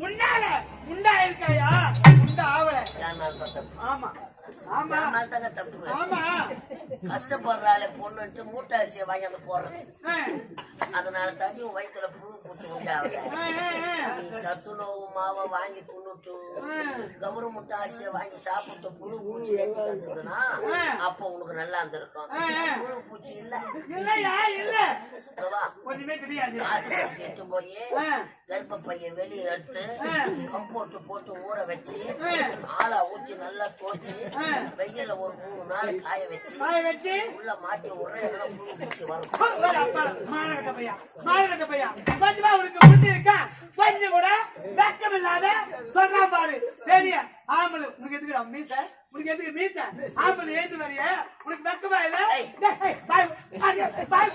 உன்னால உண்டா இருக்காயா? உண்டா ஆவல. ஆமா. தாங்க தப்பு கஷ்டப்படுறாளே பொண்ணுன்ட்டு மூட்டை அரிசியை வாங்கி வந்து போடுறது. அதனால தாண்டி உன் வயித்துல புழு பூச்சி. நீ சத்துணவு மாவை வாங்கி துண்ணுட்டு கவுரு முட்டை அரிசியை வாங்கி சாப்பிட்டு புழு பூச்சி எங்க வந்ததுன்னா அப்ப உனக்கு நல்லா இருந்திருக்கும். புழு பூச்சி இல்ல. எடுத்து போய் கர்ப்ப பையன் வெளியே எடுத்து. கம்போட்டு போட்டு ஊற வச்சு. ஆளா ஊத்தி நல்லா தோச்சு. வெயில ஒரு மூணு நாள் காய வச்சு வாயை வச்சு உள்ள மாட்டி உடனே பூச்சி வரும் மானகட்ட பையா, மானகட்ட பையா. கொஞ்சமா உனக்கு புத்தி இருக்கா? கொஞ்சம் கூட வெட்கம் இல்லாத சொல்றான் பாரு. பெரிய ஆம்பளை. உனக்கு எதுக்குடா மீசை? உனக்கு எதுக்கு மீசை? ஆம்பளை ஏந்து வரியா? உனக்கு வெட்கமா இல்ல? பாய், பாய், பாய்.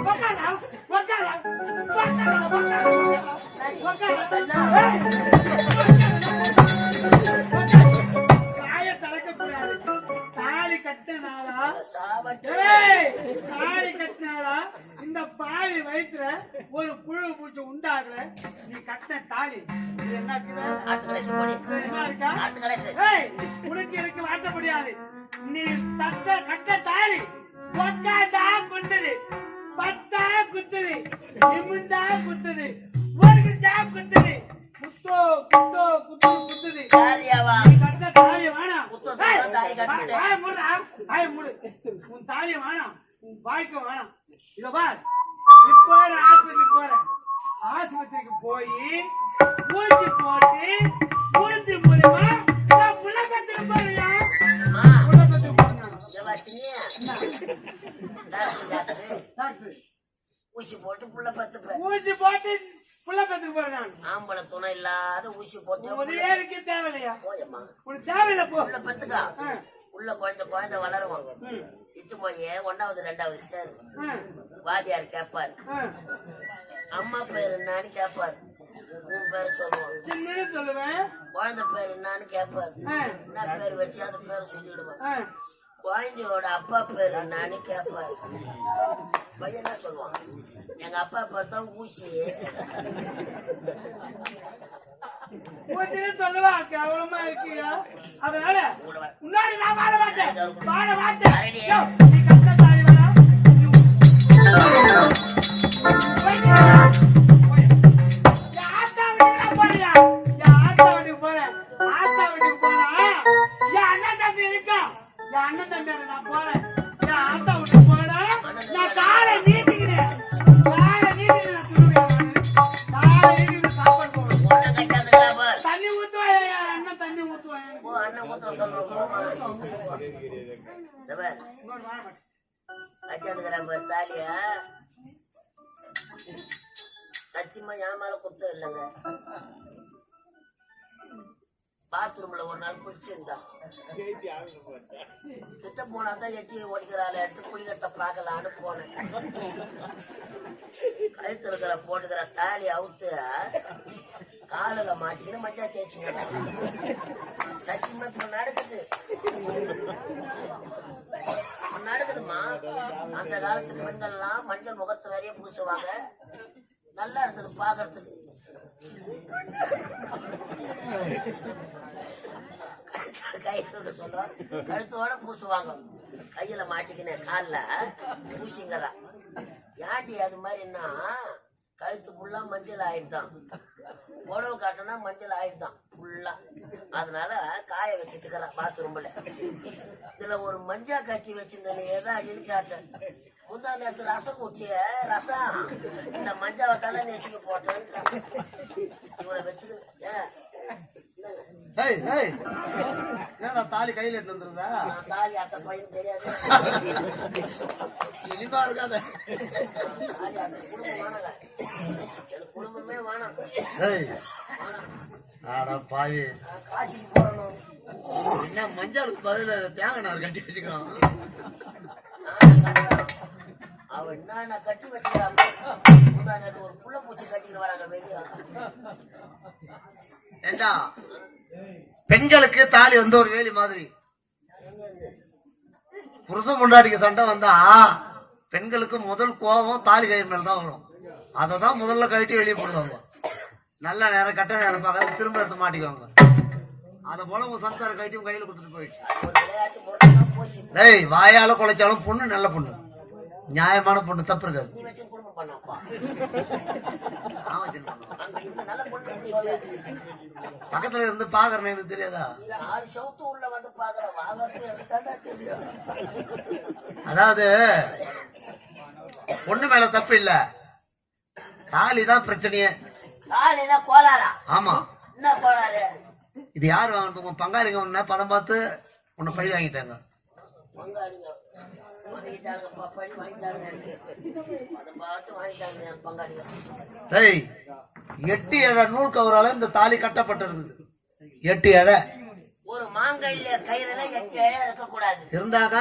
உக்காரா, உக்காரா, உக்காரா, உக்காரா, உக்காரா. தாலி கட்டினாலா இந்த பாவி வயித்துல ஒரு புழு பூச்சி உண்டாகல. நீ கட்டின தாலி. என்ன இருக்கா? உனக்கு எனக்கு வாட்ட முடியாது நீ தட்ட கட்ட தாலி. உன் தாலி வேணாம் உன் வாழ்க்கை வேணாம். இத பார் இப்போ நான் ஆஸ்பத்திரிக்கு போறேன் ஆஸ்பத்திரிக்கு போய் ஊசி போட்டு ஊசி மூலியமா நான் புள்ளக்கத்துக்கு போறியா அம்மா. புள்ளக்கத்துக்கு போறேன் ஊசி போட்டு புள்ள பத்துப்ப ஊசி போட்டு புள்ளக்கத்துக்கு போறேன் நான். ஆம்பளை துணை இல்லாத ஊசி போட்டு தேவையில்லையா? தேவையில்லை போ. புள்ள பத்துக்கா. உள்ள குழந்தை குழந்தை வளருவாங்க ம், இட்டு போய் ஒன்னாவது ரெண்டாவது சேரு. ஆ, வாதியார் கேட்பார். அம்மா பேர் என்னன்னு கேட்பார் உன் பேர் சொல்லுவான். குழந்தை பேர் என்னன்னு கேட்பார் என்ன பேர் வச்சு அந்த பேர் சொல்லிடுவான். குழந்தையோட அப்பா பேர் என்னன்னு கேட்பார் பையன் என்ன சொல்லுவான்? எங்க அப்பா பேர் தான் ஊசி. ஊத்தின்னு சொல்லுவா? கேவலமா இருக்கியா? அதனால முன்னாடி நான் வாழ மாட்டேன். வாழ மாட்டேன். நீ கட்ட தாலி வேணா ஓ அண்ணன் மூத்த சொல்றோம் போமா தாலியா சத்தியமா என் கொடுத்தது இல்லைங்க பாத்ரூம்ல ஒரு நாள் குளிச்சிருந்தான் கிட்ட போனா தான் எட்டி ஓடிக்கிறாள் எடுத்து குளிக்கத்தை பார்க்கலான்னு போனேன் கழுத்து இருக்கிற போட்டுக்கிற தாலி அவுத்து காலில் மாட்டிக்கிற மஞ்சா தேய்ச்சிங்க சத்தியமா இப்ப நடக்குது. நடக்குதுமா அந்த காலத்து பெண்கள்லாம் மஞ்சள் முகத்து நிறைய பூசுவாங்க. நல்லா இருந்தது பாக்குறதுக்கு. கையில சொல்ல கழுத்தோட பூசுவாங்க. கையில மாட்டிக்கின காலில் பூசிங்கிறா. ஏண்டி அது மாதிரின்னா கழுத்து ஃபுல்லா மஞ்சள் ஆயிடுதான். புடவை காட்டினா மஞ்சள் ஆயிடுதான் ஃபுல்லா அதனால காய வச்சுட்டுக்கிறா பாத்ரூம்ல இதுல ஒரு மஞ்சா கட்டி வச்சிருந்தேன் எதா அப்படின்னு கேட்டேன். முந்தா நேரத்து ரசம் குடிச்சிய ரசம். இந்த மஞ்சாவை தலை நெசிக்க போட்டேன். இவனை வச்சுக்க ஏன் ஏய் ஏய் ஏன்டா தாலி கையில எடுத்து வந்துருந்தா? தாலி அத்தை பையன் தெரியாது. இனிப்பா இருக்காத குடும்பம் வேணாம். ஆடா பாவி. காசிக்கு போறணும் என்ன மஞ்சளுக்கு பதில தேங்காய் நார் கட்டி வச்சுக்கிறோம் அவன் என்ன கட்டி நேத்து ஒரு புள்ள பூச்சி கட்டிட்டு வராங்க வெளியே. ஏண்டா? பெண்களுக்கு தாலி வந்து ஒரு வேலி மாதிரி. புருஷன் பொண்டாட்டிக்கு சண்டை வந்தா பெண்களுக்கு முதல் கோபம் தாலி கயிறு மேல தான் வரும். அதை தான் முதல்ல கழட்டி வெளியே போடுவாங்க. நல்ல நேரம் கட்ட நேரம் பார்க்க திரும்ப எடுத்து மாட்டிக்குவாங்க. அதை போல உங்க சம்சாரம் கழட்டி உங்க கையில கொடுத்துட்டு போயிடுச்சு டேய் வாயால குலைச்சாலும் பொண்ணு நல்ல பொண்ணு. நியாயமான பொண்ணு தப்பு இருக்காது. பக்கத்துல இருந்து பாக்குறேன் எனக்கு தெரியாதா? உள்ள அதாவது பொண்ணு மேல தப்பு இல்லை. தாலி தான் பிரச்சனையே. தாலினா கோளாரா ஆமா. என்ன கோளாறு? இது யார் வாங்கினது உங்க பங்காளிங்க ஒண்ணு பதம் பார்த்து உன்னை பழி வாங்கிட்டாங்க. எட்டு எழை நூல் கவரால இந்த தாலி கட்டப்பட்டிருக்குது. எட்டு எழை ஒரு மாங்கல்ய கயிறுல எட்டு இழை இருக்கக்கூடாது. இருந்தாங்க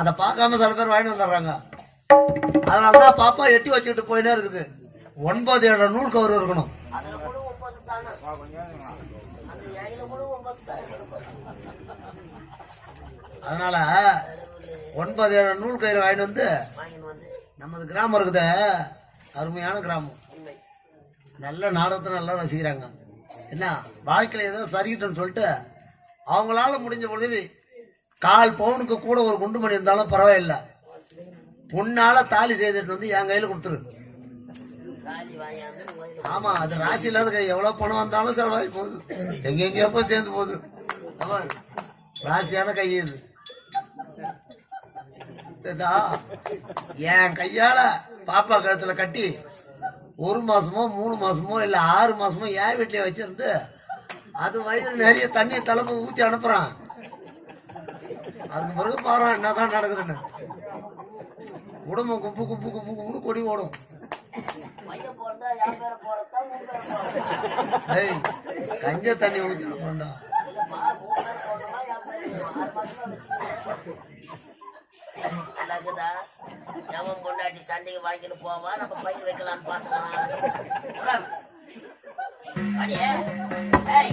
அதை பார்க்காம சில பேர் வாங்கிட்டு வந்துடுறாங்க. அதனாலதான் பாப்பா எட்டி வச்சுக்கிட்டு போயினே இருக்குது. ஒன்பது ஏழு நூல் கவர் இருக்கணும். ஒன்பது அதனால ஒன்பது ஏழு நூல் கயிறு வாங்கிட்டு வந்து நமது கிராமம் இருக்குத. அருமையான கிராமம். நல்ல நாடகத்தை நல்லா ரசிக்கிறாங்க. என்ன? வாழ்க்கையில ஏதோ சரிக்கிட்டோன்னு சொல்லிட்டு அவங்களால முடிஞ்ச உதவி கால் பவுனுக்கு கூட ஒரு குண்டு மணி இருந்தாலும் பரவாயில்ல. பொண்ணால தாலி செய்துட்டு வந்து என் கையில கொடுத்துரு. ஆமா அது ராசி இல்லாத கை. எவ்வளவு பணம் வந்தாலும் செலவாகி போகுது. எங்க எங்கேயோ சேர்ந்து போகுது. ஆமா ராசியான கை இது. என் கையால பாப்பா கழுத்துல கட்டி ஒரு மாசமோ மூணு மாசமோ இல்ல ஆறு மாசமோ ஏன் வீட்லயே வச்சிருந்து அது வயிறு நிறைய தண்ணி தலைமை ஊத்தி அனுப்புறான். அதுக்கு பிறகு பாரு என்னதான் நடக்குதுன்னு. உடம்பு குப்பு குப்பு குப்பு குப்பு கொடி ஓடும். பையன் போறதா என் பேர போறதா உன் பேர போறதா ஏய் கஞ்ச தண்ணி ஊத்தி அனுப்புறா இல்லப்பா உன் பேர போறதா என் பேர ஆறு மாசமா வச்சுக்கிறேன் நல்லதுதா எவன் பொண்டாட்டி சண்டைக்கு வாங்கிட்டு போவா? நம்ம பயிர் வைக்கலாம்னு பாத்துக்கலாம் அடியே ஏய்.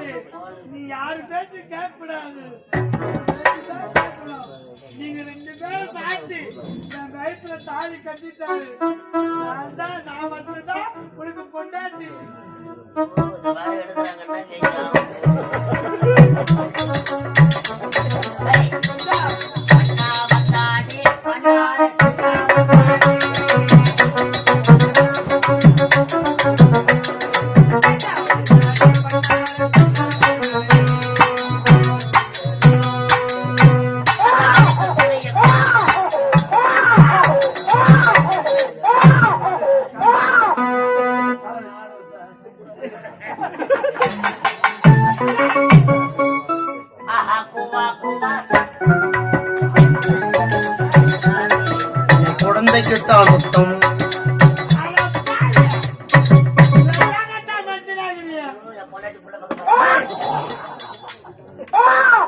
போடக்கூடாது. நீ யாரு பேச்சு கேட்கக்கூடாது. நீங்க ரெண்டு பேரும் சாட்சி என் வயிற்றுல தாலி கட்டிட்டாரு நான் தான் நான் மட்டும்தான் உனக்கு கொண்டாட்டி குழந்தைக்கு முத்தம் Oh!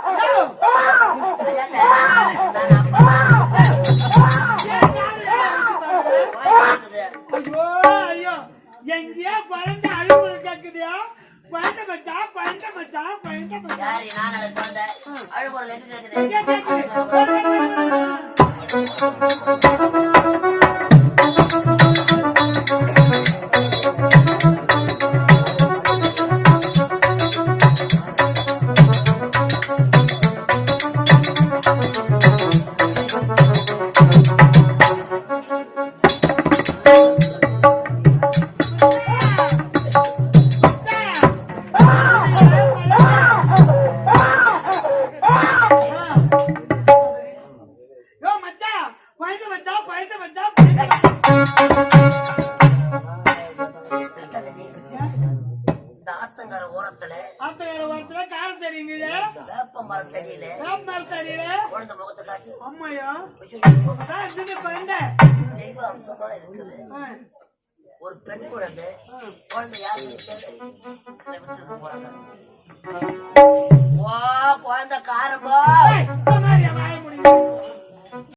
தடிங்கள வேப்ப மரத்தடியில வேப்பமர தடியில குழந்தை முகத்தை காட்டி. அம்மையா? அதான் இருந்தது குழந்தை தெய்வ அம்சமா இருக்குது. ஒரு பெண் குழந்தை. குழந்தை. வா குழந்தை காரமா.